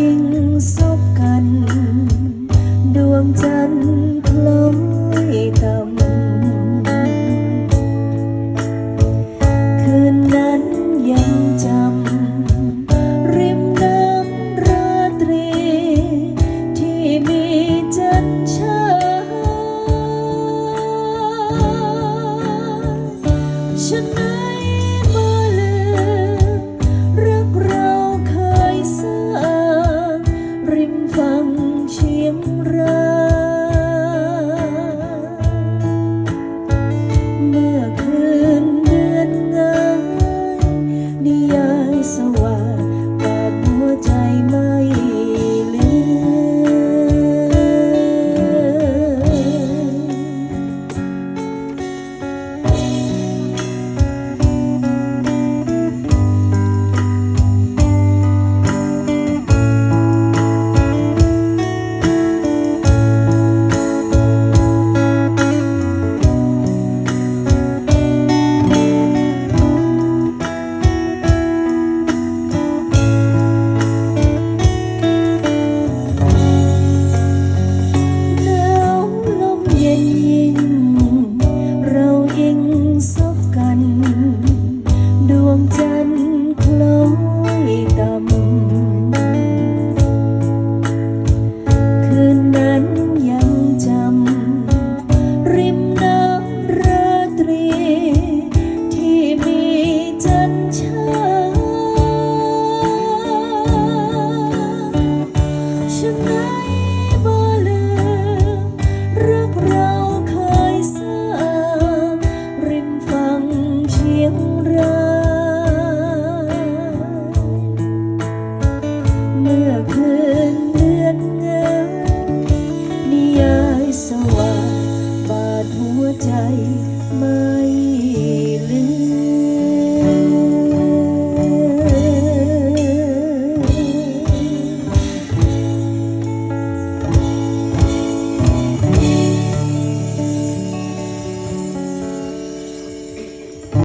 ทิ้งซกัน ดวงจันทร์พลอยต่ำคืนนั้นยังจำ ริมน้ำราตรี ที่มีจันชาฉันนั้น สว่างบาดหัวใจไม่